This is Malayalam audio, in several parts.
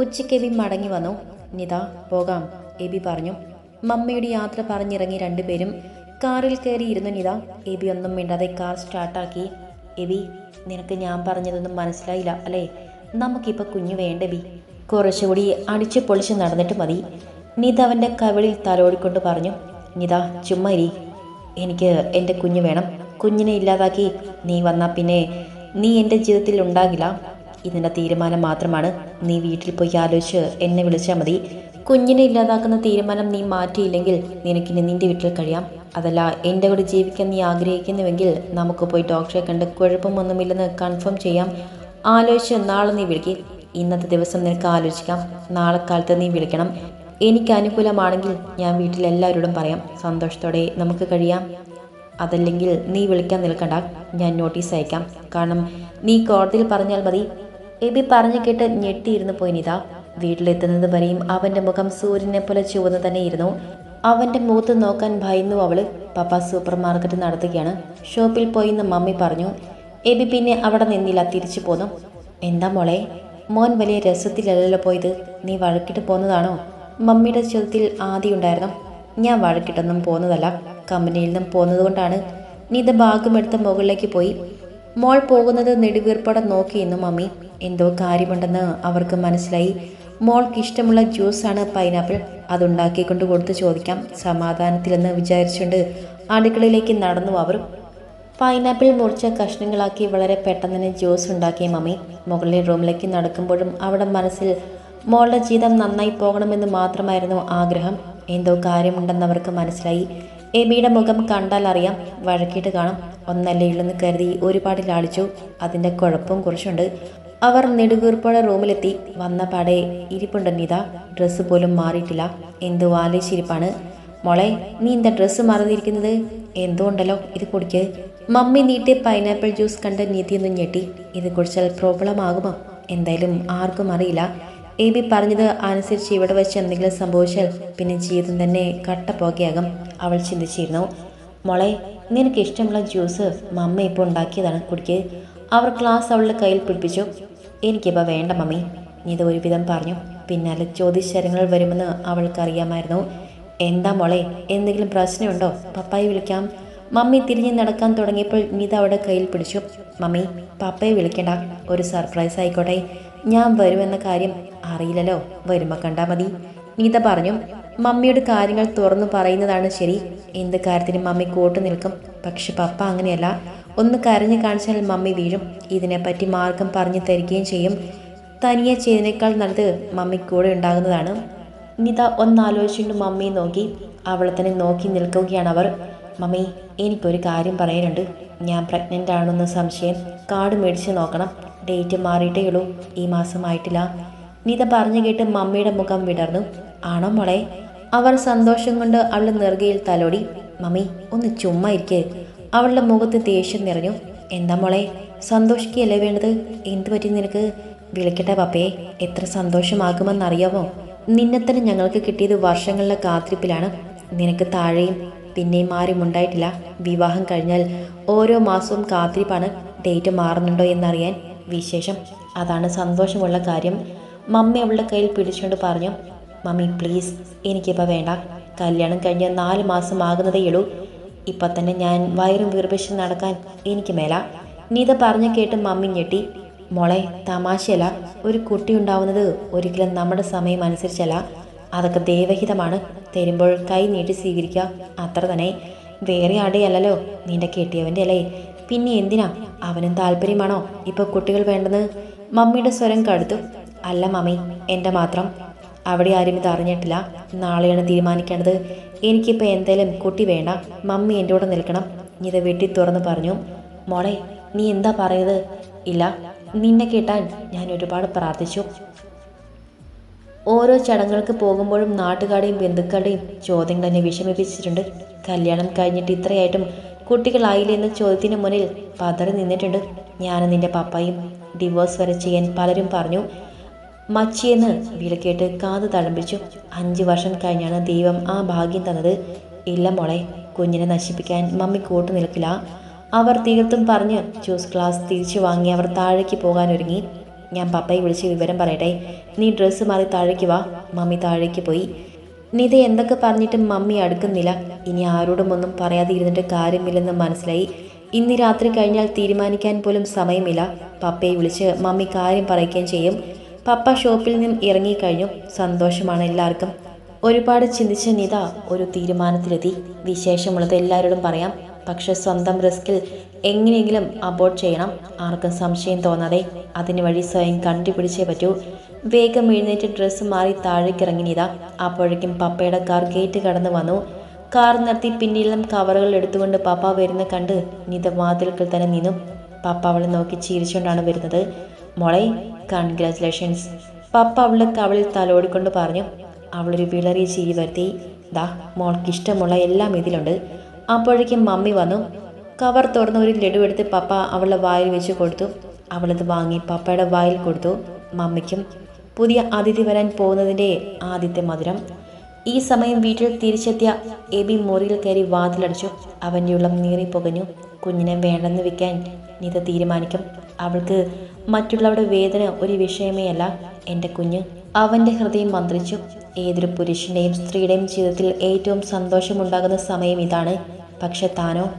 ഉച്ചയ്ക്ക് എബി മടങ്ങി വന്നു. നിത പോകാം എബി പറഞ്ഞു. മമ്മിയുടെ യാത്ര പറഞ്ഞിറങ്ങി രണ്ടുപേരും കാറിൽ കയറിയിരുന്നു നിത. എബി ഒന്നും മിണ്ടാതെ കാർ സ്റ്റാർട്ടാക്കി. എബി നിനക്ക് ഞാൻ പറഞ്ഞതൊന്നും മനസ്സിലായില്ല അല്ലേ? നമുക്കിപ്പോൾ കുഞ്ഞു വേണ്ട ബി? കുറച്ചുകൂടി അടിച്ചു പൊളിച്ച് നടന്നിട്ട് മതി. നിത അവന്റെ കവിളിൽ തലോടിക്കൊണ്ട് പറഞ്ഞു. നിത ചുമ്മാ ഇരി. എനിക്ക് എന്റെ കുഞ്ഞു വേണം. കുഞ്ഞിനെ ഇല്ലാതാക്കി നീ വന്നാൽ പിന്നെ നീ എന്റെ ജീവിതത്തിൽ ഉണ്ടാകില്ല. ഇതിന്റെ തീരുമാനം മാത്രമാണ് നീ വീട്ടിൽ പോയി ആലോചിച്ച് എന്നെ വിളിച്ചാൽ മതി. കുഞ്ഞിനെ ഇല്ലാതാക്കുന്ന തീരുമാനം നീ മാറ്റിയില്ലെങ്കിൽ നിനക്കിനി നിന്റെ വീട്ടിൽ കഴിയാം. അതല്ല എന്റെ കൂടെ ജീവിക്കാൻ നീ ആഗ്രഹിക്കുന്നുവെങ്കിൽ നമുക്ക് പോയി ഡോക്ടറെ കണ്ട് കുഴപ്പമൊന്നുമില്ലെന്ന് കൺഫേം ചെയ്യാം. ആലോചിച്ച് നാളെ നീ വിളിക്ക്. ഇന്നത്തെ ദിവസം നിനക്ക് ആലോചിക്കാം. നാളെ കാലത്ത് നീ വിളിക്കണം. എനിക്ക് അനുകൂലമാണെങ്കിൽ ഞാൻ വീട്ടിൽ എല്ലാവരോടും പറയാം. സന്തോഷത്തോടെ നമുക്ക് കഴിയാം. അതല്ലെങ്കിൽ നീ വിളിക്കാൻ നിൽക്കണ്ട. ഞാൻ നോട്ടീസ് അയക്കാം. കാരണം നീ കോടതിയിൽ പറഞ്ഞാൽ മതി. എബി പറഞ്ഞു കേട്ട് ഞെട്ടിയിരുന്നു പോയി നിത വീട്ടിലെത്തുന്നത് വരെയും അവന്റെ മുഖം സൂര്യനെ പോലെ ചുവന്ന് തന്നെയിരുന്നു. അവന്റെ മുഖത്ത് നോക്കാൻ ഭയന്നു അവൾ. പപ്പ സൂപ്പർ മാർക്കറ്റ് നടത്തുകയാണ്. ഷോപ്പിൽ പോയി എന്ന് മമ്മി പറഞ്ഞു എബി പിന്നെ അവിടെ നിന്നില്ല തിരിച്ചു പോന്നു. എന്താ മോളെ? മോൻ വലിയ രസത്തിലല്ലല്ലോ പോയത്? നീ വഴക്കിട്ട് പോന്നതാണോ? മമ്മിയുടെ ചോദ്യത്തിൽ ആദ്യം ഉണ്ടായിരുന്നു. ഞാൻ വഴക്കിട്ടൊന്നും പോന്നതല്ല. കമ്പനിയിൽ നിന്നും പോന്നതുകൊണ്ടാണ്. നീ നിത ഭാഗമെടുത്ത് മുകളിലേക്ക് പോയി. മോൾ പോകുന്നത് നെടുവീർപ്പടം നോക്കിയെന്നു മമ്മി. എന്തോ കാര്യമുണ്ടെന്ന് അവർക്ക് മനസ്സിലായി. മോൾക്ക് ഇഷ്ടമുള്ള ജ്യൂസാണ് പൈനാപ്പിൾ. അതുണ്ടാക്കിക്കൊണ്ട് കൊടുത്ത് ചോദിക്കാം. സമാധാനത്തിലെന്ന് വിചാരിച്ചുകൊണ്ട് അടുക്കളയിലേക്ക് നടന്നു അവർ. പൈനാപ്പിൾ മുറിച്ച കഷ്ണങ്ങളാക്കി വളരെ പെട്ടെന്ന് തന്നെ ജ്യൂസ് ഉണ്ടാക്കിയ മമ്മി. മുകളിലെ റൂമിലേക്ക് നടക്കുമ്പോഴും അവിടെ മനസ്സിൽ മോളുടെ ജീവിതം നന്നായി പോകണമെന്ന് മാത്രമായിരുന്നു ആഗ്രഹം. എന്തോ കാര്യമുണ്ടെന്ന് അവർക്ക് മനസ്സിലായി. എബിയുടെ മുഖം കണ്ടാൽ അറിയാം. വഴക്കിട്ട് കാണും. ഒന്നല്ലേ ഉള്ളെന്ന് കരുതി ഒരുപാട് ലാളിച്ചു. അതിന്റെ കുഴപ്പം കുറച്ചുണ്ട്. അവർ നെടുകീർപ്പോടെ റൂമിലെത്തി. വന്ന പാടെ ഇരിപ്പുണ്ട് നിത. ഡ്രസ്സ് പോലും മാറിയിട്ടില്ല. എന്ത് വാലേശിരിപ്പാണ് മോളെ നീ എന്താ ഡ്രസ്സ് മറന്നിരിക്കുന്നത് എന്തുകൊണ്ടല്ലോ ഇത് കുടിക്ക് മമ്മി നീട്ടിയ പൈനാപ്പിൾ ജ്യൂസ് കണ്ട് നീതിയൊന്നും ഞെട്ടി. ഇത് കുടിച്ചാൽ പ്രോബ്ലം ആകുമോ? എന്തായാലും ആർക്കും അറിയില്ല. എ ബി പറഞ്ഞത് അനുസരിച്ച് ഇവിടെ വെച്ച് എന്തെങ്കിലും സംഭവിച്ചാൽ പിന്നെ ജീവിതം തന്നെ കട്ടപ്പോകയാകും. അവൾ ചിന്തിച്ചിരുന്നു. മോളെ നിനക്ക് ഇഷ്ടമുള്ള ജ്യൂസ് മമ്മ ഇപ്പോൾ ഉണ്ടാക്കിയതാണ് കുടിക്ക്. അവർ ഗ്ലാസ് അവളുടെ കയ്യിൽ പിടിപ്പിച്ചു. എനിക്കിപ്പോൾ വേണ്ട മമ്മി ഇത് ഒരുവിധം പറഞ്ഞു. പിന്നാലെ ചോദ്യശരങ്ങൾ വരുമെന്ന് അവൾക്കറിയാമായിരുന്നു. എന്താ മോളെ എന്തെങ്കിലും പ്രശ്നമുണ്ടോ? പപ്പായി വിളിക്കാം. മമ്മി തിരിഞ്ഞ് നടക്കാൻ തുടങ്ങിയപ്പോൾ നീത അവിടെ കയ്യിൽ പിടിച്ചു. മമ്മി പപ്പയെ വിളിക്കണ്ട. ഒരു സർപ്രൈസ് ആയിക്കോട്ടെ. ഞാൻ വരുമെന്ന കാര്യം അറിയില്ലല്ലോ. വരുമ്പോൾ കണ്ടാൽ മതി. നീത പറഞ്ഞു മമ്മിയുടെ കാര്യങ്ങൾ തുറന്നു പറയുന്നതാണ് ശരി. എന്ത് കാര്യത്തിനും മമ്മി കൂട്ടു നിൽക്കും. പക്ഷെ പപ്പ അങ്ങനെയല്ല. ഒന്ന് കരഞ്ഞു കാണിച്ചാൽ മമ്മി വീഴും. ഇതിനെപ്പറ്റി മാർഗം പറഞ്ഞു തരികയും ചെയ്യും. തനിയെ ചെയ്തതിനേക്കാൾ നല്ലത് മമ്മി കൂടെ ഉണ്ടാകുന്നതാണ്. നിത ഒന്നാലോചിച്ചുകൊണ്ട് മമ്മിയെ നോക്കി. അവളെ തന്നെ നോക്കി നിൽക്കുകയാണ് അവർ. മമ്മി എനിക്കൊരു കാര്യം പറയാനുണ്ട്. ഞാൻ പ്രഗ്നന്റ് ആണെന്ന് സംശയം. കാർഡ് മേടിച്ച് നോക്കണം. ഡേറ്റ് മാറിയിട്ടേ ഉള്ളൂ. ഈ മാസം ആയിട്ടില്ല. നിത പറഞ്ഞു കേട്ട് മമ്മിയുടെ മുഖം വിടർന്നു. ആണോ മോളെ? അവർ സന്തോഷം കൊണ്ട് അവളുടെ നെറുകയിൽ തലോടി. മമ്മി ഒന്ന് ചുമ്മാ ഇരിക്കേ. അവളുടെ മുഖത്ത് ദേഷ്യം നിറഞ്ഞു. എന്താ മോളെ? സന്തോഷിക്കുകയല്ലേ വേണ്ടത്? എന്തു പറ്റി നിനക്ക്? വിളിക്കട്ടെ പപ്പയെ. എത്ര സന്തോഷമാകുമെന്നറിയാമോ നിന്നെ തന്നെ ഞങ്ങൾക്ക് കിട്ടിയത് വർഷങ്ങളിലെ കാത്തിരിപ്പിലാണ്. നിനക്ക് താഴെയും പിന്നെയും ആരും ഉണ്ടായിട്ടില്ല. വിവാഹം കഴിഞ്ഞാൽ ഓരോ മാസവും കാത്തിരിപ്പാണ് ഡേറ്റ് മാറുന്നുണ്ടോ എന്നറിയാൻ വിശേഷം. അതാണ് സന്തോഷമുള്ള കാര്യം. മമ്മി അവളുടെ കയ്യിൽ പിടിച്ചുകൊണ്ട് പറഞ്ഞു മമ്മി പ്ലീസ് എനിക്കിപ്പോൾ വേണ്ട. കല്യാണം കഴിഞ്ഞ നാല് മാസം ആകുന്നതേ ഉള്ളൂ. ഇപ്പം തന്നെ ഞാൻ വയറും വീർപ്പിച്ച് നടക്കാൻ എനിക്ക് മേല. നീത പറഞ്ഞു കേട്ട് മമ്മി ഞെട്ടി. മോളെ തമാശയല്ല. ഒരു കുട്ടി ഉണ്ടാവുന്നത് ഒരിക്കലും നമ്മുടെ സമയം അനുസരിച്ചല്ല. അതൊക്കെ ദൈവഹിതമാണ്. തരുമ്പോൾ കൈ നീട്ടി സ്വീകരിക്കുക. അത്ര തന്നെ. വേറെ അടയല്ലോ നിന്റെ കെട്ടിയവന്റെ അല്ലേ? പിന്നെ എന്തിനാ? അവനും താല്പര്യമാണോ ഇപ്പോൾ കുട്ടികൾ വേണ്ടെന്ന്? മമ്മിയുടെ സ്വരം കടുത്തു. അല്ല മമ്മി എന്റെ മാത്രം. അവിടെ ആരും ഇത് അറിഞ്ഞിട്ടില്ല. നാളെയാണ് തീരുമാനിക്കേണ്ടത്. എനിക്കിപ്പോൾ എന്തേലും കുട്ടി വേണ്ട. മമ്മി എന്റെ കൂടെ നിൽക്കണം. നീ ഇത് വെട്ടി തുറന്ന് പറഞ്ഞു. മോളെ നീ എന്താ പറയുന്നത്? ഇല്ല നിന്നെ കേട്ടാൻ ഞാൻ ഒരുപാട് പ്രാർത്ഥിച്ചു. ഓരോ ചടങ്ങുകൾക്ക് പോകുമ്പോഴും നാട്ടുകാരുടെയും ബന്ധുക്കളുടെയും ചോദ്യങ്ങൾ എന്നെ വിഷമിപ്പിച്ചിട്ടുണ്ട്. കല്യാണം കഴിഞ്ഞിട്ട് ഇത്രയായിട്ടും കുട്ടികളായില്ലേ എന്ന ചോദ്യത്തിന് മുന്നിൽ പതറി നിന്നിട്ടുണ്ട് ഞാനും നിന്റെ പപ്പായും. ഡിവോഴ്സ് വരെ ചെയ്യാൻ പലരും പറഞ്ഞു. മച്ചിയെന്ന് വിളിക്കേട്ട് കാത് തളമ്പിച്ചു അഞ്ച് വർഷം കഴിഞ്ഞാണ് ദൈവം ആ ഭാഗ്യം തന്നത്. ഇല്ല മോളെ കുഞ്ഞിനെ നശിപ്പിക്കാൻ മമ്മി കൂട്ടു നിൽക്കില്ല. അവർ തീർത്തും പറഞ്ഞ് ജ്യൂസ് ഗ്ലാസ് തിരിച്ചു വാങ്ങി അവർ താഴേക്ക് പോകാൻ ഒരുങ്ങി ഞാൻ പപ്പയെ വിളിച്ച് വിവരം പറയട്ടെ. നീ ഡ്രസ്സ് മാറി താഴേക്ക് വാ. മമ്മി താഴേക്ക് പോയി. നിത എന്തൊക്കെ പറഞ്ഞിട്ടും മമ്മി അടുക്കുന്നില്ല. ഇനി ആരോടും ഒന്നും പറയാതെ ഇരുന്നിട്ട് കാര്യമില്ലെന്ന് മനസ്സിലായി. ഇന്ന് രാത്രി കഴിഞ്ഞാൽ തീരുമാനിക്കാൻ പോലും സമയമില്ല. പപ്പയെ വിളിച്ച് മമ്മി കാര്യം പറയുകയും ചെയ്യും. പപ്പ ഷോപ്പിൽ നിന്നും ഇറങ്ങിക്കഴിഞ്ഞു. സന്തോഷമാണ് എല്ലാവർക്കും. ഒരുപാട് ചിന്തിച്ച നിത ഒരു തീരുമാനത്തിലെത്തി. വിശേഷമുള്ളത് എല്ലാവരോടും പറയാം. പക്ഷെ സ്വന്തം റിസ്കിൽ എങ്ങനെയെങ്കിലും അബോർഡ് ചെയ്യണം. ആർക്കും സംശയം തോന്നാതെ അതിന് വഴി സ്വയം കണ്ടുപിടിച്ചേ പറ്റൂ. വേഗം എഴുന്നേറ്റ് ഡ്രസ്സ് മാറി താഴേക്കിറങ്ങി നിത. അപ്പോഴേക്കും പപ്പയുടെ കാർ ഗേറ്റ് കടന്നു വന്നു. കാർ നിർത്തി പിന്നിലും കവറുകൾ എടുത്തുകൊണ്ട് പപ്പ വരുന്ന കണ്ട് നിത വാതിൽക്കൽ തന്നെ നിന്നു. പപ്പ അവളെ നോക്കി ചിരിച്ചുകൊണ്ടാണ് വരുന്നത്. മോളെ കൺഗ്രാറ്റുലേഷൻസ് പപ്പ അവളുടെ കവളിൽ തലോടിക്കൊണ്ട് പറഞ്ഞു അവളൊരു വിളറിയ ചിരി വരുത്തി. ദാ മോൾക്ക് ഇഷ്ടമുള്ള എല്ലാം ഇതിലുണ്ട്. അപ്പോഴേക്കും മമ്മി വന്നു. കവർ തുറന്ന് ഒരു ലഡു എടുത്ത് പപ്പ അവളുടെ വായിൽ വെച്ച് കൊടുത്തു. അവളത് വാങ്ങി പപ്പയുടെ വായിൽ കൊടുത്തു മമ്മിക്കും. പുതിയ അതിഥി വരാൻ പോകുന്നതിന്റെ ആദ്യത്തെ മധുരം. ഈ സമയം വീട്ടിൽ തിരിച്ചെത്തിയ എബി മുറിയിൽ കയറി വാതിലടിച്ചു. അവന്റെ ഉള്ളം നീറി പുകഞ്ഞു കുഞ്ഞിനെ വേണ്ടെന്ന് വെക്കാൻ നിത തീരുമാനിക്കും. അവൾക്ക് മറ്റുള്ളവരുടെ വേദന ഒരു വിഷയമേ അല്ല എന്റെ കുഞ്ഞ്. അവന്റെ ഹൃദയം മന്ത്രിച്ചു. ഏതൊരു പുരുഷന്റെയും സ്ത്രീയുടെയും ജീവിതത്തിൽ ഏറ്റവും സന്തോഷമുണ്ടാകുന്ന സമയം ഇതാണ്. പക്ഷെ താനോ?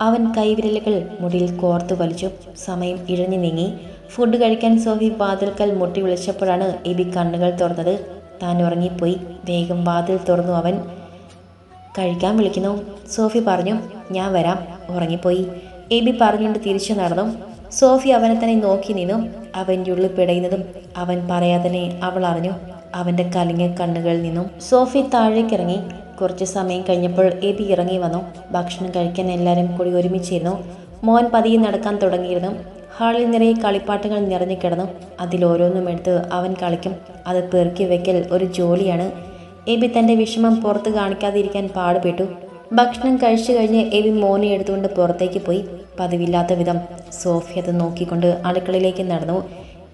അവൻ കൈവിരലുകൾ മുടിയിൽ കോർത്തു വലിച്ചു. സമയം ഇഴഞ്ഞു നീങ്ങി. ഫുഡ് കഴിക്കാൻ സോഫി വാതിൽക്കൽ മുട്ടി വിളിച്ചപ്പോഴാണ് എബി കണ്ണുകൾ തുറന്നത്. താൻ ഉറങ്ങിപ്പോയി. വേഗം വാതിൽ തുറന്നു അവൻ. കഴിക്കാൻ വിളിക്കുന്നു സോഫി പറഞ്ഞു. ഞാൻ വരാം ഉറങ്ങിപ്പോയി. എബി പറഞ്ഞുകൊണ്ട് തിരിച്ചു നടന്നു. സോഫി അവനെ തന്നെ നോക്കി നിന്നു. അവന്റെ ഉള്ളിൽ പിടയുന്നതും അവൻ പറയാതെ അവൾ അറിഞ്ഞു. അവന്റെ കലിങ്ങ കണ്ണുകളിൽ നിന്നും സോഫി താഴേക്കിറങ്ങി. കുറച്ച് സമയം കഴിഞ്ഞപ്പോൾ എബി ഇറങ്ങി വന്നു. ഭക്ഷണം കഴിക്കാൻ എല്ലാവരും കൂടി ഒരുമിച്ചിരുന്നു. മോൻ പതിയെ നടക്കാൻ തുടങ്ങിയിരുന്നു. ഹാളിൽ നിറയെ കളിപ്പാട്ടങ്ങൾ നിറഞ്ഞു കിടന്നു. അതിലോരോന്നും എടുത്ത് അവൻ കളിക്കും. അത് പെറുക്കി വെക്കൽ ഒരു ജോലിയാണ്. എബി തന്റെ വിഷമം പുറത്ത് കാണിക്കാതിരിക്കാൻ പാടുപെട്ടു. ഭക്ഷണം കഴിച്ചു കഴിഞ്ഞ് എവി മോനെ എടുത്തുകൊണ്ട് പുറത്തേക്ക് പോയി പതിവില്ലാത്ത വിധം സോഫി അത് നോക്കിക്കൊണ്ട് അടുക്കളയിലേക്ക് നടന്നു.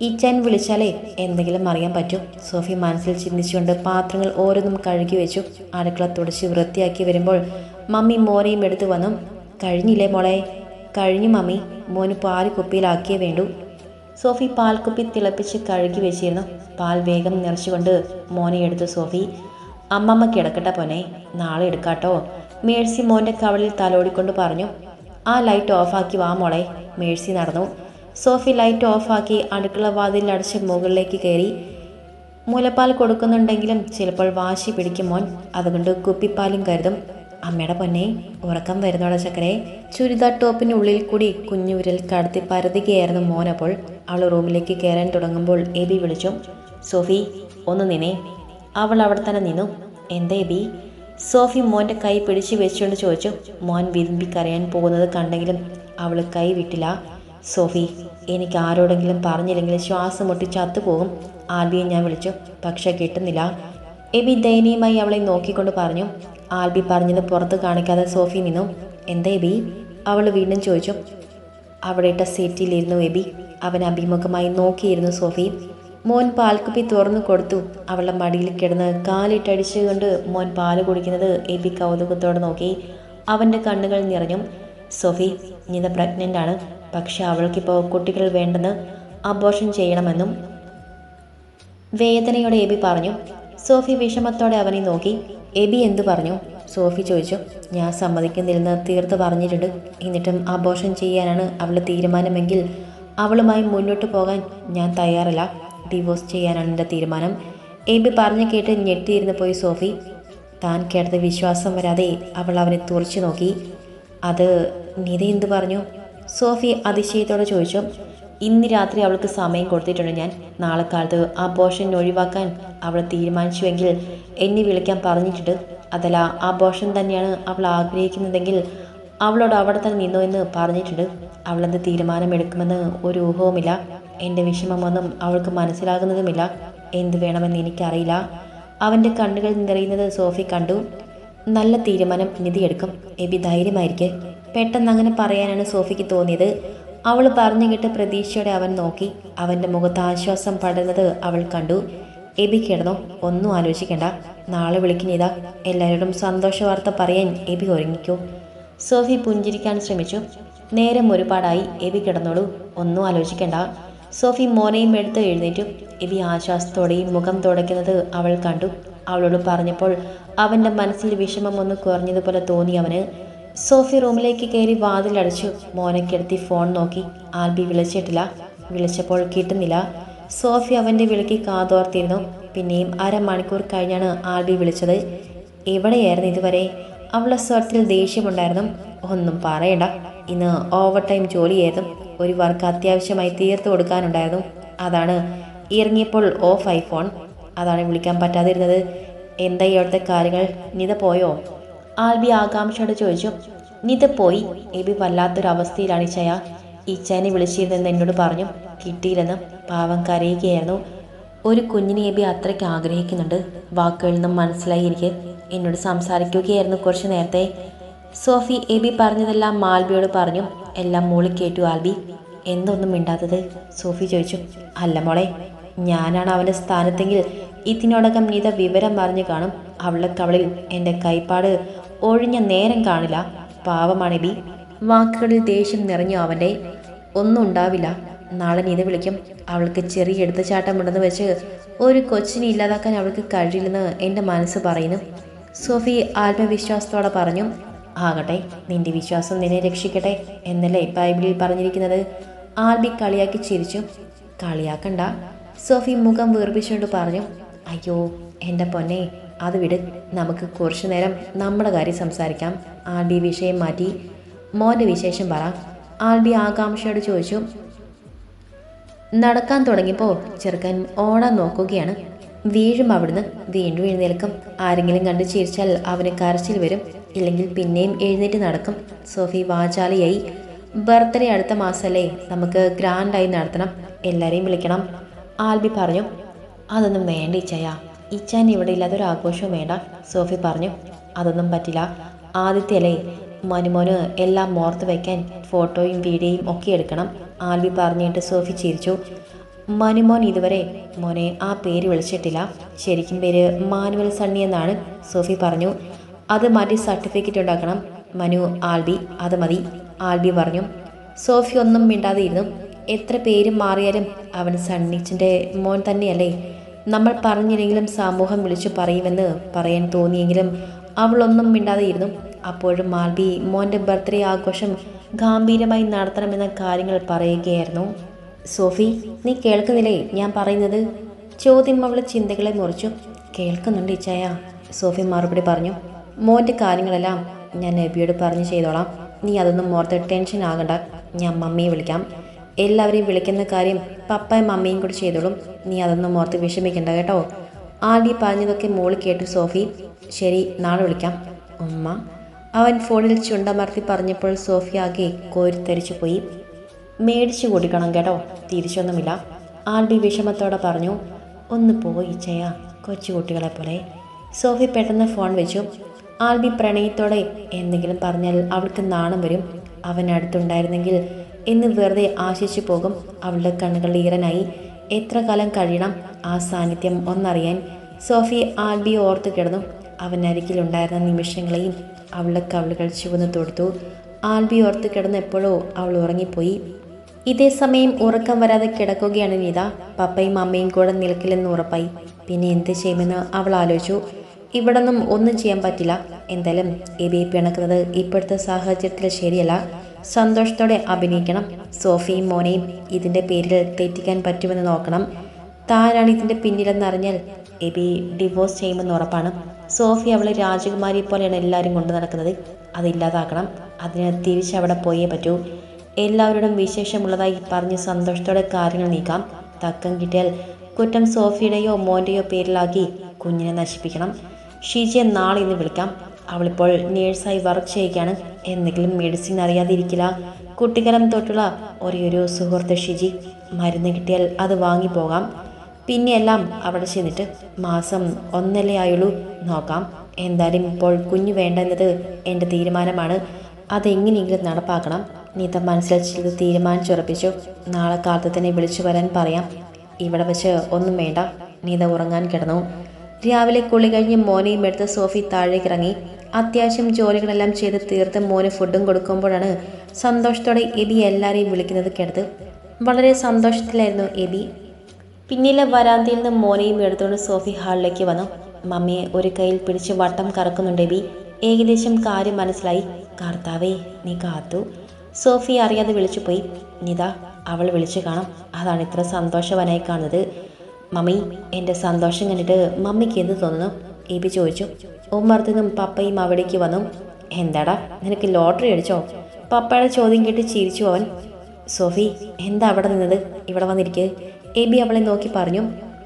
ഇച്ചാൻ വിളിച്ചാലേ എന്തെങ്കിലും അറിയാൻ പറ്റും. സോഫി മനസ്സിൽ ചിന്തിച്ചുകൊണ്ട് പാത്രങ്ങൾ ഓരോന്നും കഴുകി വെച്ചു. അടുക്കള തുടച്ച് വൃത്തിയാക്കി വരുമ്പോൾ മമ്മി മോനെയും എടുത്തു വന്നു. കഴിഞ്ഞില്ലേ മോളെ? കഴിഞ്ഞു മമ്മി. മോന് പാൽ കുപ്പിയിലാക്കിയേ വേണ്ടു. സോഫി പാൽ കുപ്പി തിളപ്പിച്ച് കഴുകി വെച്ചിരുന്നു. പാൽ വേഗം നിറച്ചുകൊണ്ട് മോനെ എടുത്തു സോഫി. അമ്മമ്മ കിടക്കട്ടെ പോനെ നാളെ എടുക്കാട്ടോ. മേഴ്സി മോന്റെ കവളിൽ തലോടിക്കൊണ്ട് പറഞ്ഞു ആ ലൈറ്റ് ഓഫാക്കി വാ മോളെ. മേഴ്സി നടന്നു. സോഫി ലൈറ്റ് ഓഫാക്കി അടുക്കള വാതിൽ അടച്ച് മുകളിലേക്ക് കയറി. മുലപ്പാൽ കൊടുക്കുന്നുണ്ടെങ്കിലും ചിലപ്പോൾ വാശി പിടിക്കും മോൻ അതുകൊണ്ട് കുപ്പിപ്പാലും കരുതും. അമ്മയുടെ പൊന്നെ ഉറക്കം വരുന്നോടെ ചക്കരെ. ചുരിദാർ ടോപ്പിന് ഉള്ളിൽ കൂടി കുഞ്ഞുവിരൽ കടത്തി പരതുകയായിരുന്നു മോൻ അപ്പോൾ. അവൾ റൂമിലേക്ക് കയറാൻ തുടങ്ങുമ്പോൾ എബി വിളിച്ചു സോഫി ഒന്ന് നിന്നെ. അവൾ അവിടെ തന്നെ നിന്നു. എന്താ എബി? സോഫി മോന്റെ കൈ പിടിച്ച് വെച്ചുകൊണ്ട് ചോദിച്ചു മോൻ വിരുമ്പി കരയാൻ പോകുന്നത് കണ്ടെങ്കിലും അവൾ കൈ വിട്ടില്ല? സോഫി എനിക്ക് ആരോടെങ്കിലും പറഞ്ഞില്ലെങ്കിൽ ശ്വാസം മുട്ടി ചത്തുപോകും. ആൽബിയെ ഞാൻ വിളിച്ചു പക്ഷെ കിട്ടുന്നില്ല. എബി ദയനീയമായി അവളെ നോക്കിക്കൊണ്ട് പറഞ്ഞു ആൽബി പറഞ്ഞത് പുറത്ത് കാണിക്കാതെ സോഫി നിന്നു. എന്താ എബി? അവൾ വീണ്ടും ചോദിച്ചു അവിടെ ഇട്ട സീറ്റിലിരുന്നു എബി അവൻ അഭിമുഖമായി നോക്കിയിരുന്നു സോഫി. മോൻ പാൽക്കുപ്പി തുറന്നു കൊടുത്തു. അവളുടെ മടിയിൽ കിടന്ന് കാലിട്ടടിച്ചുകൊണ്ട് മോൻ പാൽ കുടിക്കുന്നത് എബി കൗതുകത്തോടെ നോക്കി. അവന്റെ കണ്ണുകൾ നിറഞ്ഞു. സോഫി നിത പ്രഗ്നന്റ് ആണ്. പക്ഷെ അവൾക്കിപ്പോൾ കുട്ടികൾ വേണ്ടെന്ന് അബോർഷൻ ചെയ്യണമെന്നും വേദനയോടെ എബി പറഞ്ഞു. സോഫി വിഷമത്തോടെ അവനെ നോക്കി. എബി എന്തു പറഞ്ഞു? സോഫി ചോദിച്ചു. ഞാൻ സമ്മതിക്കുന്നില്ലെന്ന് തീർത്ത് പറഞ്ഞിട്ടുണ്ട്. എന്നിട്ടും അബോർഷൻ ചെയ്യാനാണ് അവളുടെ തീരുമാനമെങ്കിൽ അവളുമായി മുന്നോട്ട് പോകാൻ ഞാൻ തയ്യാറല്ല. ഡിവോഴ്സ് ചെയ്യാനാണ് എന്റെ തീരുമാനം. എബി പറഞ്ഞു കേട്ട് ഞെട്ടിയിരുന്ന് പോയി സോഫി. താൻ കേട്ടത് വിശ്വാസം വരാതെ അവൾ അവനെ തുറച്ചു നോക്കി. അത് നിത എന്ത് പറഞ്ഞു? സോഫി അതിശയത്തോടെ ചോദിച്ചു. ഇന്ന് രാത്രി അവൾക്ക് സമയം കൊടുത്തിട്ടുണ്ട് ഞാൻ. നാളെ കാലത്ത് ആ പോഷൻ ഒഴിവാക്കാൻ അവൾ തീരുമാനിച്ചുവെങ്കിൽ എന്നെ വിളിക്കാൻ പറഞ്ഞിട്ടുണ്ട്. അതല്ല ആ പോഷൻ തന്നെയാണ് അവൾ ആഗ്രഹിക്കുന്നതെങ്കിൽ അവളോട് അവിടെ തന്നെ നിന്നോ എന്ന് പറഞ്ഞിട്ടുണ്ട്. അവളെന്ത് തീരുമാനമെടുക്കുമെന്ന് ഒരു ഊഹവുമില്ല. എന്റെ വിഷമമൊന്നും അവൾക്ക് മനസ്സിലാകുന്നതുമില്ല. എന്ത് വേണമെന്ന് എനിക്കറിയില്ല. അവന്റെ കണ്ണുകൾ നിറയുന്നത് സോഫി കണ്ടു. നല്ല തീരുമാനം നിധി എടുക്കും എബി ധൈര്യമായിരിക്കെ. പെട്ടെന്ന് അങ്ങനെ പറയാനാണ് സോഫിക്ക് തോന്നിയത്. അവൾ പറഞ്ഞു കേട്ട് പ്രതീക്ഷയോടെ അവൻ നോക്കി. അവന്റെ മുഖത്ത് ആശ്വാസം പടരുന്നത് അവൾ കണ്ടു. എബി കിടന്നു? ഒന്നും ആലോചിക്കേണ്ട. നാളെ വിളിക്കുന്നിതാ എല്ലാവരോടും സന്തോഷ വാർത്ത പറയാൻ എബി ഒരുങ്ങിക്കൂ. സോഫി പുഞ്ചിരിക്കാൻ ശ്രമിച്ചു. നേരം ഒരുപാടായി. എബി കിടന്നോളൂ. ഒന്നും ആലോചിക്കണ്ട. സോഫി മോനെയും എടുത്ത് എഴുന്നേറ്റു. എബി ആശ്വാസത്തോടെയും മുഖം തുടയ്ക്കുന്നത് അവൾ കണ്ടു. അവളോട് പറഞ്ഞപ്പോൾ അവന്റെ മനസ്സിൽ വിഷമം ഒന്ന് കുറഞ്ഞതുപോലെ തോന്നി അവന്. സോഫി റൂമിലേക്ക് കയറി വാതിലടച്ചു മോനെ കിടത്തി ഫോൺ നോക്കി. ആൽബി വിളിച്ചിട്ടില്ല. വിളിച്ചപ്പോൾ കിട്ടുന്നില്ല. സോഫി അവന്റെ വിളിക്ക് കാതോർത്തിരുന്നു. പിന്നെയും അരമണിക്കൂർ കഴിഞ്ഞാണ് ആൽബി വിളിച്ചത്. എവിടെയായിരുന്നു ഇതുവരെ? അവളുടെ സ്വരത്തിൽ ദേഷ്യമുണ്ടായിരുന്നു. ഒന്നും പറയണ്ട. ഇന്ന് ഓവർ ടൈം ജോലിയായിരുന്നു. ഒരു വർക്ക് അത്യാവശ്യമായി തീർത്തു കൊടുക്കാനുണ്ടായിരുന്നു. അതാണ് ഇറങ്ങിയപ്പോൾ ഓഫ് ഫോൺ അതാണ് വിളിക്കാൻ പറ്റാതിരുന്നത്. എന്താ ഇവിടുത്തെ കാര്യങ്ങൾ? നിത പോയോ? ആൽബി ആകാംക്ഷയോട് ചോദിച്ചു. നിത പോയി. എബി വല്ലാത്തൊരു അവസ്ഥയിലാണ് ഇച്ചയ ഇച്ചാനെ വിളിച്ചിരുന്നെന്ന് എന്നോട് പറഞ്ഞു. കിട്ടിയില്ലെന്ന് പാവം കരയുകയായിരുന്നു. ഒരു കുഞ്ഞിനെ എബി അത്രയ്ക്ക് ആഗ്രഹിക്കുന്നുണ്ട്. വാക്കുകളിൽ നിന്നും മനസ്സിലായി എനിക്ക് എന്നോട് സംസാരിക്കുകയായിരുന്നു കുറച്ച് നേരത്തെ. സോഫി എബി പറഞ്ഞതെല്ലാം മാൽബിയോട് പറഞ്ഞു. എല്ലാം മോളി കേട്ടു ആൽബി. എന്തൊന്നും മിണ്ടാത്തത്? സോഫി ചോദിച്ചു. അല്ല മോളെ ഞാനാണ് അവന്റെ സ്ഥാനത്തെങ്കിൽ ഇതിനോടകം നീത വിവരം അറിഞ്ഞു കാണും. അവളുടെ കവളിൽ എന്റെ കൈപ്പാട് ഒഴിഞ്ഞ നേരം കാണില്ല. പാവമാണ് ബി. വാക്കുകളിൽ ദേഷ്യം നിറഞ്ഞു അവന്റെ ഒന്നും ഉണ്ടാവില്ല. നാളെ നീത വിളിക്കും. അവൾക്ക് ചെറിയ എടുത്തുചാട്ടമുണ്ടെന്ന് വെച്ച് ഒരു കൊച്ചിനെ ഇല്ലാതാക്കാൻ അവൾക്ക് കഴിയില്ലെന്ന് എന്റെ മനസ്സ് പറയുന്നു. സോഫി ആത്മവിശ്വാസത്തോടെ പറഞ്ഞു. ആകട്ടെ നിന്റെ വിശ്വാസം നിന്നെ രക്ഷിക്കട്ടെ എന്നല്ലേ ബൈബിളിൽ പറഞ്ഞിരിക്കുന്നത്. ആൽബി കളിയാക്കി ചിരിച്ചു. കളിയാക്കണ്ട. സോഫി മുഖം വീർപ്പിച്ചുകൊണ്ട് പറഞ്ഞു അയ്യോ എന്റെ പൊന്നെ അത് വിട്. നമുക്ക് കുറച്ചു നേരം നമ്മുടെ കാര്യം സംസാരിക്കാം. ആൽബി വിഷയം മാറ്റി. മോന്റെ വിശേഷം പറ. ആൽബി ആകാംക്ഷയോട് ചോദിച്ചു നടക്കാൻ തുടങ്ങിയപ്പോൾ ചെറുക്കൻ ഓടാൻ നോക്കുകയാണ്. വീഴും അവിടുന്ന്. വീണ്ടും എഴുന്നേൽക്കും. ആരെങ്കിലും കണ്ട് ചിരിച്ചാൽ അവന് കരച്ചിൽ വരും. ഇല്ലെങ്കിൽ പിന്നെയും എഴുന്നേറ്റ് നടക്കും. സോഫി വാചാലിയായി. ബർത്ത്ഡേ അടുത്ത മാസമല്ലേ നമുക്ക് ഗ്രാൻഡായി നടത്തണം. എല്ലാവരെയും വിളിക്കണം. ആൽബി പറഞ്ഞു അതൊന്നും വേണ്ട ഇച്ചയ ഇച്ചാൻ ഇവിടെ ഇല്ലാതെ ഒരു ആഘോഷവും വേണ്ട. സോഫി പറഞ്ഞു അതൊന്നും പറ്റില്ല. ആദ്യത്തെയല്ലേ മനുമോന് എല്ലാം മോർത്ത് വയ്ക്കാൻ ഫോട്ടോയും വീഡിയോയും ഒക്കെ എടുക്കണം. ആൽബി പറഞ്ഞിട്ട് സോഫി ചിരിച്ചു. മനുമോൻ ഇതുവരെ മോനെ ആ പേര് വിളിച്ചിട്ടില്ല. ശരിക്കും പേര് മാനുവൽ സണ്ണി എന്നാണ് സോഫി പറഞ്ഞു. അത് മാറ്റി സർട്ടിഫിക്കറ്റ് ഉണ്ടാക്കണം. മനു ആൽബി അത് മതി ആൽബി പറഞ്ഞു. സോഫി ഒന്നും മിണ്ടാതെ ഇരുന്നു എത്ര പേര് മാറിയാലും അവൻ സണ്ണിച്ചിന്റെ മോൻ തന്നെയല്ലേ? നമ്മൾ പറഞ്ഞില്ലെങ്കിലും സമൂഹം വിളിച്ചു പറയുമെന്ന് പറയാൻ തോന്നിയെങ്കിലും അവളൊന്നും മിണ്ടാതെ ഇരുന്നു അപ്പോഴും മാൽബി മോന്റെ ബർത്ത്ഡേ ആഘോഷം ഗാംഭീര്യമായി നടത്തണമെന്ന കാര്യങ്ങൾ പറയുകയായിരുന്നു. സോഫി നീ കേൾക്കുന്നില്ലേ? ഞാൻ പറയുന്നത്? ചോദ്യം അവൾ ചിന്തകളെ മുറിച്ചു. കേൾക്കുന്നുണ്ട് ഇച്ചായ സോഫി മറുപടി പറഞ്ഞു. മോന്റെ കാര്യങ്ങളെല്ലാം ഞാൻ നബിയോട് പറഞ്ഞ് ചെയ്തോളാം. നീ അതൊന്നും ഓർത്ത് ടെൻഷൻ ആകണ്ട. ഞാൻ മമ്മിയെ വിളിക്കാം. എല്ലാവരെയും വിളിക്കുന്ന കാര്യം പപ്പയും മമ്മിയും കൂടി ചെയ്തോളും. നീ അതൊന്നും ഓർത്ത് വിഷമിക്കണ്ട കേട്ടോ. ആടി പറഞ്ഞതൊക്കെ മോൾ കേട്ടു സോഫി. ശരി നാളെ വിളിക്കാം. ഉമ്മ. അവൻ ഫോണിൽ ചുണ്ടമർത്തി പറഞ്ഞപ്പോൾ സോഫി ആകെ കോരിത്തരിച്ചു പോയി. മേടിച്ചു കൊടുക്കണം കേട്ടോ. തിരിച്ചൊന്നുമില്ല. ആൽബി വിഷമത്തോടെ പറഞ്ഞു ഒന്ന് പോയി ചയ കൊച്ചുകുട്ടികളെ പോലെ സോഫി പെട്ടെന്ന് ഫോൺ വെച്ചു. ആൽബി പ്രണയത്തോടെ എന്തെങ്കിലും പറഞ്ഞാൽ അവൾക്ക് നാണം വരും. അവൻ അടുത്തുണ്ടായിരുന്നെങ്കിൽ എന്ന് വെറുതെ ആശിച്ചു പോകും. അവളുടെ കണ്ണുകൾ ഈറനായി. എത്ര കാലം കഴിയണം ആ സാന്നിധ്യം ഒന്നറിയാൻ. സോഫി ആൽബി ഓർത്തു കിടന്നു. അവൻ അരികിലുണ്ടായിരുന്ന നിമിഷങ്ങളെയും അവളുടെ കവിളുകൾ ചുവന്നു തൊടുത്തു. ആൽബി ഓർത്ത് കിടന്ന് എപ്പോഴോ അവൾ ഉറങ്ങിപ്പോയി. ഇതേ സമയം ഉറക്കം വരാതെ കിടക്കുകയാണ് നീത. പപ്പയും അമ്മയും കൂടെ നിൽക്കില്ലെന്ന് ഉറപ്പായി. പിന്നെ എന്ത് ചെയ്യുമെന്ന് അവൾ ആലോചിച്ചു. ഇവിടെ നിന്നും ഒന്നും ചെയ്യാൻ പറ്റില്ല. എന്തായാലും എ ബി പിണക്കുന്നത് ഇപ്പോഴത്തെ സാഹചര്യത്തിൽ ശരിയല്ല. സന്തോഷത്തോടെ അഭിനയിക്കണം. സോഫിയും മോനെയും ഇതിന്റെ പേരിൽ തെറ്റിക്കാൻ പറ്റുമെന്ന് നോക്കണം. താനാണ് ഇതിന്റെ പിന്നിലെന്നറിഞ്ഞാൽ എബി ഡിവോഴ്സ് ചെയ്യുമെന്ന് ഉറപ്പാണ്. സോഫി അവളെ രാജകുമാരി പോലെയാണ് എല്ലാവരും കൊണ്ടു നടക്കുന്നത്. അതില്ലാതാക്കണം അതിന് തിരിച്ചവിടെ പോയേ പറ്റൂ. എല്ലാവരോടും വിശേഷമുള്ളതായി പറഞ്ഞ് സന്തോഷത്തോടെ കാര്യങ്ങൾ നീക്കാം. തക്കം കിട്ടിയാൽ കുറ്റം സോഫിയുടെയോ മോന്റെയോ പേരിലാക്കി കുഞ്ഞിനെ നശിപ്പിക്കണം. ഷീജയെ നാളെ ഇന്ന് വിളിക്കാം. അവളിപ്പോൾ നേഴ്സായി വർക്ക് ചെയ്യുകയാണ്. എന്തെങ്കിലും മെഡിസിൻ അറിയാതിരിക്കില്ല. കുട്ടിക്കാലം തൊട്ടുള്ള ഒരേയൊരു സുഹൃത്ത് ഷിജി. മരുന്ന് കിട്ടിയാൽ അത് വാങ്ങിപ്പോകാം പിന്നെയെല്ലാം അവിടെ ചെന്നിട്ട് മാസം ഒന്നല്ലേ ആയുള്ളൂ. നോക്കാം. എന്തായാലും ഇപ്പോൾ കുഞ്ഞു വേണ്ട എന്നത് എന്റെ തീരുമാനമാണ്. അതെങ്ങനെയെങ്കിലും നടപ്പാക്കണം. നീത്ത മനസ്സിൽ ചിലത് തീരുമാനിച്ചുറപ്പിച്ചു. നാളെ കാലത്ത് തന്നെ വിളിച്ചു വരാൻ പറയാം. ഇവിടെ വെച്ച് ഒന്നും വേണ്ട. നീത ഉറങ്ങാൻ കിടന്നു. രാവിലെ കുളി കഴിഞ്ഞ് മോനെയും എടുത്ത് സോഫി താഴേക്ക് ഇറങ്ങി. അത്യാവശ്യം ജോലികളെല്ലാം ചെയ്ത് തീർത്ത് മോന് ഫുഡും കൊടുക്കുമ്പോഴാണ് സന്തോഷത്തോടെ എബി എല്ലാവരെയും വിളിക്കുന്നത് കേട്ടത്. വളരെ സന്തോഷത്തിലായിരുന്നു എബി. പിന്നിലെ വരാന്തയിൽ നിന്ന് മോനെയും എടുത്തുകൊണ്ട് സോഫി ഹാളിലേക്ക് വന്നു. മമ്മിയെ ഒരു കയ്യിൽ പിടിച്ച് വട്ടം കറക്കുന്നുണ്ട് എബി. ഏകദേശം കാര്യം മനസ്സിലായി. കർത്താവേ നീ കാത്തു. സോഫി അറിയാതെ വിളിച്ചു പോയി നിത അവൾ വിളിച്ചു കാണാം. അതാണ് ഇത്ര സന്തോഷവനായി കാണുന്നത്. മമ്മി എന്റെ സന്തോഷം കണ്ടിട്ട് മമ്മിക്ക് എന്ത് തോന്നുന്നു? എ പി ചോദിച്ചു. ഉമ്മർത്തിനും പപ്പയും അവിടേക്ക് വന്നു. എന്താടാ നിനക്ക് ലോട്ടറി അടിച്ചോ? പപ്പയുടെ ചോദ്യം കേട്ട് ചിരിച്ചു അവൻ. സോഫി എന്താ അവിടെ നിന്നത്? ഇവിടെ വന്നിരിക്കുക എബി അവളെ നോക്കി പറഞ്ഞു.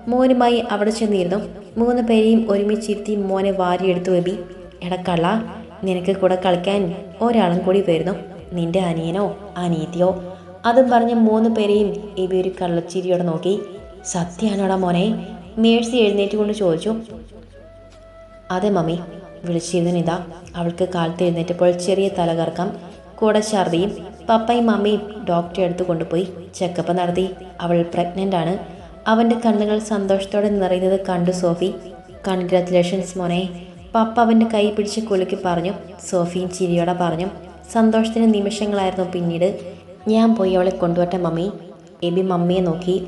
മോനുമായി അവിടെ ചെന്നിരുന്നു. മൂന്ന് പേരെയും ഒരുമിച്ചിരുത്തി മോനെ വാരിയെടുത്തു എബി എടക്കള്ള നിനക്ക് കൂടെ കളിക്കാൻ ഒരാളും കൂടി വരുന്നു. നിന്റെ അനിയനോ അനിയത്തിയോ? അതും പറഞ്ഞ് മൂന്ന് പേരെയും എബി ഒരു കള്ളച്ചിരിയോടെ നോക്കി. സത്യാണോടാ മോനെ? മേഴ്സി എഴുന്നേറ്റ് കൊണ്ട് ചോദിച്ചു. അതെ മമ്മി വിളിച്ചിരുന്നു ഇതാ അവൾക്ക് കാലത്ത് എഴുന്നേറ്റപ്പോൾ ചെറിയ തലകറക്കം കൂടെ ഛർദിയും പപ്പയും മമ്മിയും ഡോക്ടറെ അടുത്ത് കൊണ്ടുപോയി ചെക്കപ്പ് നടത്തി. അവൾ പ്രഗ്നന്റ് ആണ്. അവന്റെ കണ്ണുകൾ സന്തോഷത്തോടെ നിറയുന്നത് കണ്ടു സോഫി. കൺഗ്രാറ്റുലേഷൻസ് മോനെ. പപ്പ അവന്റെ കൈ പിടിച്ച് കുലുക്കി പറഞ്ഞു. സോഫിയും ചിരിയോടെ പറഞ്ഞു. സന്തോഷത്തിന് നിമിഷങ്ങളായിരുന്നു പിന്നീട്. ഞാൻ പോയി അവളെ കൊണ്ടുവരട്ടെ മമ്മി. എബി മമ്മിയെ നോക്കി.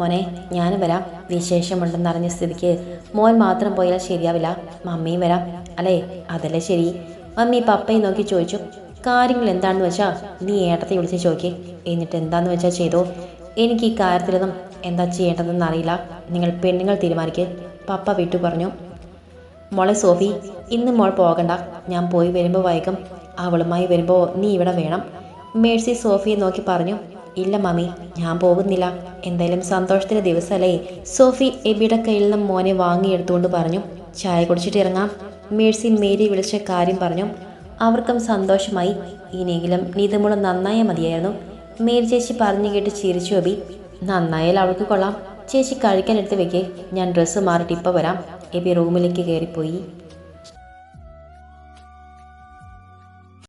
മോനെ ഞാൻ വരാം. വിശേഷമുണ്ടെന്നറിഞ്ഞ സ്ഥിതിക്ക് മോൻ മാത്രം പോയാൽ ശരിയാവില്ല. മമ്മിയും വരാം. അല്ലേ? അതല്ലേ ശരി. മമ്മി പപ്പയെ നോക്കി ചോദിച്ചു. കാര്യങ്ങൾ എന്താണെന്ന് വെച്ചാൽ നീ ഏട്ടത്തെ വിളിച്ച് ചോദിക്കേ. എന്നിട്ട് എന്താന്ന് വെച്ചാൽ ചെയ്തോ? എനിക്ക് ഈ കാര്യത്തിലൊന്നും എന്താ ചെയ്യേണ്ടതെന്ന് അറിയില്ല. നിങ്ങൾ പെണ്ണുങ്ങൾ തീരുമാനിക്കേ. പപ്പ വിട്ടു പറഞ്ഞു. മോളെ സോഫി ഇന്ന് മോൾ പോകണ്ട. ഞാൻ പോയി വരുമ്പോൾ വൈകും. അവളുമായി വരുമ്പോൾ നീ ഇവിടെ വേണം. മേഴ്സി സോഫിയെ നോക്കി പറഞ്ഞു. ഇല്ല മമ്മി ഞാൻ പോകുന്നില്ല. എന്തായാലും സന്തോഷത്തിന്റെ ദിവസമല്ലേ? സോഫി എബിയുടെ കയ്യിൽ നിന്ന് മോനെ വാങ്ങിയെടുത്തുകൊണ്ട് പറഞ്ഞു ചായ കുടിച്ചിട്ട് ഇറങ്ങാം. മേഴ്സി മേരി വിളിച്ച കാര്യം പറഞ്ഞു. അവർക്കും സന്തോഷമായി. ഇനിയെങ്കിലും നീതമുള നന്നായ മതിയായിരുന്നു. മേരി ചേച്ചി പറഞ്ഞു കേട്ട് ചിരിച്ചു അബി നന്നായാൽ അവൾക്ക് കൊള്ളാം. ചേച്ചി കഴിക്കാൻ എടുത്ത് വെക്കേ. ഞാൻ ഡ്രസ്സ് മാറിയിട്ട് ഇപ്പോൾ വരാം. എബി റൂമിലേക്ക് കയറിപ്പോയി.